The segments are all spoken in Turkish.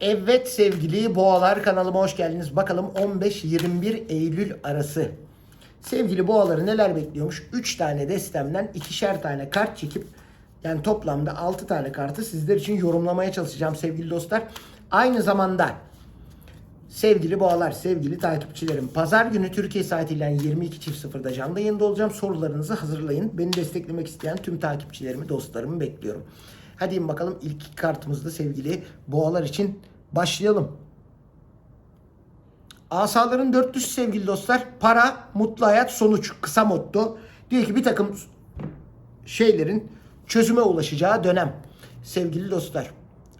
Evet sevgili boğalar kanalıma hoş geldiniz. Bakalım 15-21 Eylül arası. Sevgili boğaları neler bekliyormuş? 3 tane destemden ikişer tane kart çekip yani toplamda 6 tane kartı sizler için yorumlamaya çalışacağım sevgili dostlar. Aynı zamanda sevgili boğalar, sevgili takipçilerim. Pazar günü Türkiye saatiyle 22.00'da canlı yayında olacağım. Sorularınızı hazırlayın. Beni desteklemek isteyen tüm takipçilerimi, dostlarımı bekliyorum. Hadi bakalım ilk kartımızda sevgili boğalar için başlayalım. Asaların dörtlüsü sevgili dostlar. Para, mutlu hayat, sonuç. Kısa motto. Diyor ki bir takım şeylerin çözüme ulaşacağı dönem. Sevgili dostlar.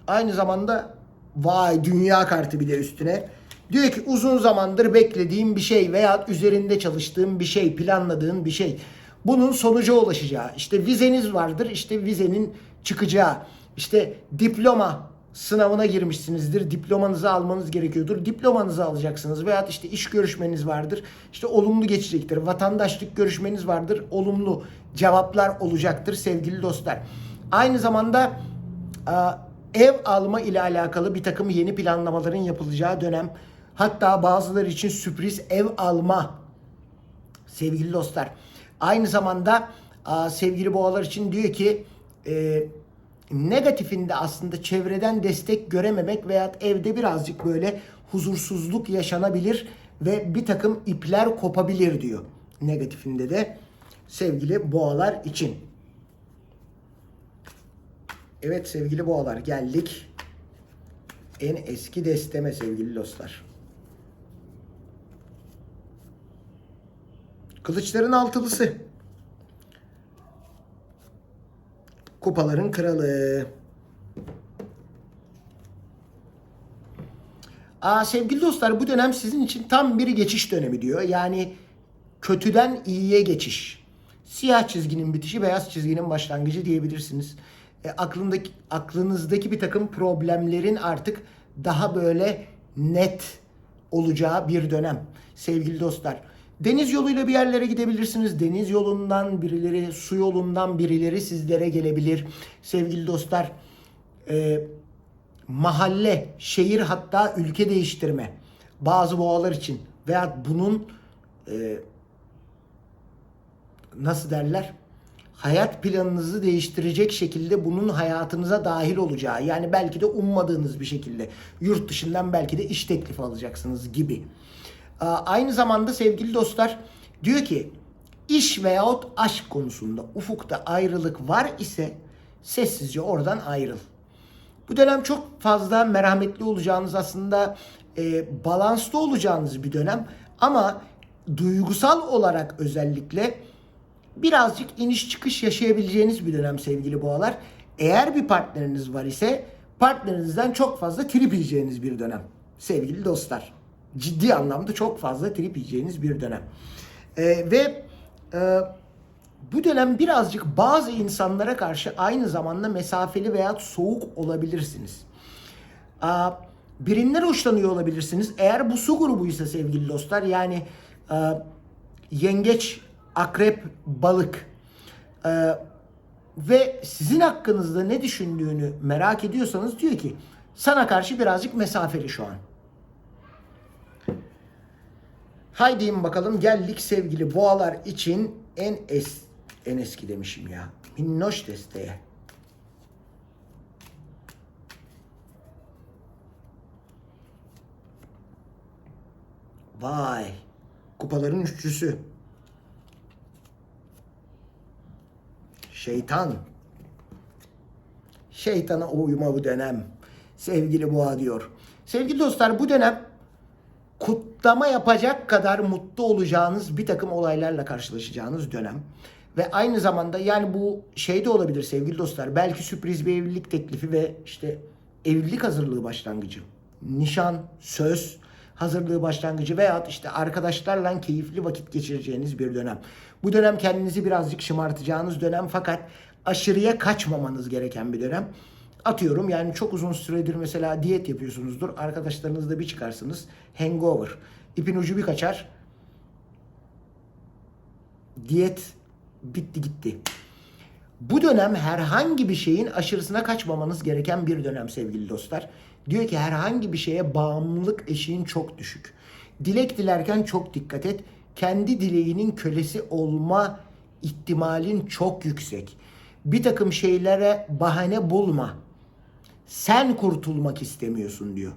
Aynı zamanda vay dünya kartı bir de üstüne. Diyor ki uzun zamandır beklediğim bir şey veya üzerinde çalıştığım bir şey, planladığın bir şey. Bunun sonuca ulaşacağı. İşte vizeniz vardır. işte vizenin çıkacağı. İşte diploma sınavına girmişsinizdir. Diplomanızı almanız gerekiyordur. Diplomanızı alacaksınız. Veya işte iş görüşmeniz vardır. İşte olumlu geçecektir. Vatandaşlık görüşmeniz vardır. Olumlu cevaplar olacaktır sevgili dostlar. Aynı zamanda ev alma ile alakalı bir takım yeni planlamaların yapılacağı dönem. Hatta bazıları için sürpriz ev alma sevgili dostlar. Aynı zamanda sevgili boğalar için diyor ki e, negatifinde aslında çevreden destek görememek veya evde birazcık böyle huzursuzluk yaşanabilir ve bir takım ipler kopabilir diyor. Negatifinde de sevgili boğalar için. Evet sevgili boğalar geldik. En eski desteme sevgili dostlar. Kılıçların altılısı. Kupaların kralı. Aa, sevgili dostlar bu dönem sizin için tam bir geçiş dönemi diyor. Yani kötüden iyiye geçiş. Siyah çizginin bitişi, beyaz çizginin başlangıcı diyebilirsiniz. E, aklındaki aklınızdaki bir takım problemlerin artık daha böyle net olacağı bir dönem sevgili dostlar. Deniz yoluyla bir yerlere gidebilirsiniz. Deniz yolundan birileri, su yolundan birileri sizlere gelebilir. Sevgili dostlar, e, mahalle, şehir hatta ülke değiştirme bazı boğalar için veya bunun e, nasıl derler? Hayat planınızı değiştirecek şekilde bunun hayatınıza dahil olacağı yani belki de ummadığınız bir şekilde yurt dışından belki de iş teklifi alacaksınız gibi. Aynı zamanda sevgili dostlar diyor ki iş veyahut aşk konusunda ufukta ayrılık var ise sessizce oradan ayrıl. Bu dönem çok fazla merhametli olacağınız aslında e, balanslı olacağınız bir dönem ama duygusal olarak özellikle birazcık iniş çıkış yaşayabileceğiniz bir dönem sevgili boğalar. Eğer bir partneriniz var ise partnerinizden çok fazla trip yiyeceğiniz bir dönem sevgili dostlar ciddi anlamda çok fazla trip yiyeceğiniz bir dönem. E, ve e, bu dönem birazcık bazı insanlara karşı aynı zamanda mesafeli veya soğuk olabilirsiniz. E, birinden hoşlanıyor olabilirsiniz. Eğer bu su grubuysa sevgili dostlar yani e, yengeç, akrep, balık e, ve sizin hakkınızda ne düşündüğünü merak ediyorsanız diyor ki sana karşı birazcık mesafeli şu an. Haydi bakalım geldik sevgili boğalar için en es en eski demişim ya. Minnoş desteğe. Vay. Kupaların üçlüsü. Şeytan. Şeytana uyma bu dönem. Sevgili boğa diyor. Sevgili dostlar bu dönem kutlama yapacak kadar mutlu olacağınız bir takım olaylarla karşılaşacağınız dönem. Ve aynı zamanda yani bu şey de olabilir sevgili dostlar. Belki sürpriz bir evlilik teklifi ve işte evlilik hazırlığı başlangıcı. Nişan, söz hazırlığı başlangıcı veya işte arkadaşlarla keyifli vakit geçireceğiniz bir dönem. Bu dönem kendinizi birazcık şımartacağınız dönem fakat aşırıya kaçmamanız gereken bir dönem. Atıyorum yani çok uzun süredir mesela diyet yapıyorsunuzdur. Arkadaşlarınızla bir çıkarsınız. Hangover. İpin ucu bir kaçar. Diyet bitti gitti. Bu dönem herhangi bir şeyin aşırısına kaçmamanız gereken bir dönem sevgili dostlar. Diyor ki herhangi bir şeye bağımlılık eşiğin çok düşük. Dilek dilerken çok dikkat et. Kendi dileğinin kölesi olma ihtimalin çok yüksek. Bir takım şeylere bahane bulma. Sen kurtulmak istemiyorsun diyor.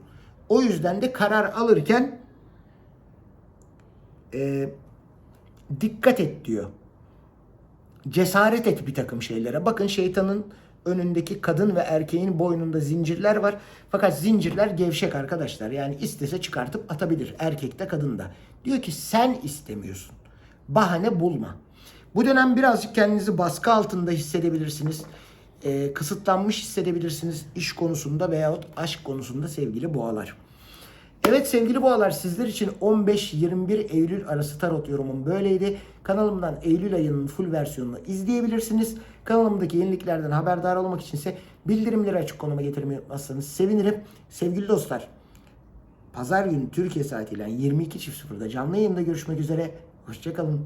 O yüzden de karar alırken e, dikkat et diyor. Cesaret et bir takım şeylere. Bakın şeytanın önündeki kadın ve erkeğin boynunda zincirler var. Fakat zincirler gevşek arkadaşlar. Yani istese çıkartıp atabilir. Erkekte kadında. Diyor ki sen istemiyorsun. Bahane bulma. Bu dönem birazcık kendinizi baskı altında hissedebilirsiniz. Ee, kısıtlanmış hissedebilirsiniz iş konusunda veyahut aşk konusunda sevgili boğalar. Evet sevgili boğalar sizler için 15-21 Eylül arası tarot yorumum böyleydi. Kanalımdan Eylül ayının full versiyonunu izleyebilirsiniz. Kanalımdaki yeniliklerden haberdar olmak içinse bildirimleri açık konuma getirmeyi unutmazsanız sevinirim. Sevgili dostlar Pazar günü Türkiye saatiyle 22.00'da canlı yayında görüşmek üzere. Hoşçakalın.